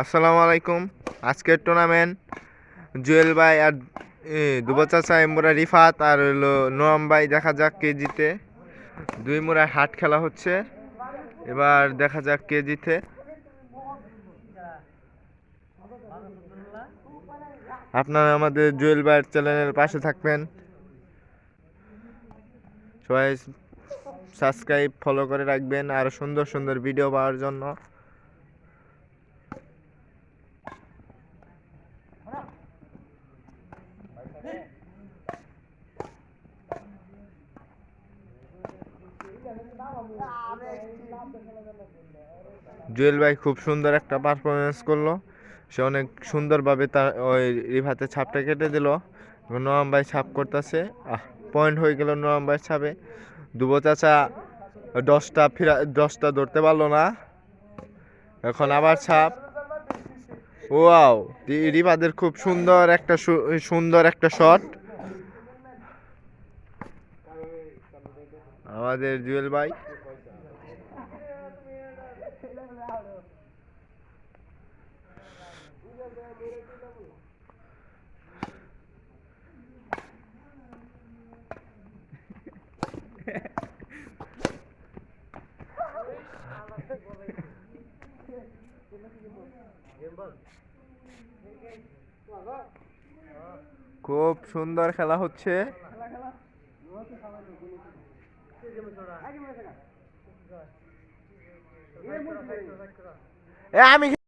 আসসালামু আলাইকুম। আজকের টুর্নামেন্ট জুয়েল ভাই আর এ, দুবো চাচা এমুরা রিফাত আর হলো নোয়াম ভাই। দেখা যাক কে জিতে দুই মুরায় হাট খেলা হচ্ছে। এবার দেখা যাক কে জিতে আপনারা আমাদের জুয়েল ভাইয়ের চ্যানেলের পাশে থাকবেন। সবাই সাবস্ক্রাইব ফলো করে রাখবেন। আর সুন্দর সুন্দর ভিডিও পাওয়ার জন্য। জুয়েল ভাই খুব সুন্দর একটা পারফরমেন্স করল। সে অনেক সুন্দরভাবে তার ওই রিভাতে ছাপটা কেটে দিল। নোয়াম ভাই ছাপ করতেছে। আহ পয়েন্ট হয়ে গেল নোয়াম ভাই ছাপে। দুবো চাচা দশটা ফিরা, দশটা ধরতে পারল না। এখন আবার ছাপ। ওয়াও রিভাদের খুব সুন্দর একটা সুন্দর একটা শট আমাদের জুয়েল ভাই। খুব সুন্দর খেলা হচ্ছে। আমি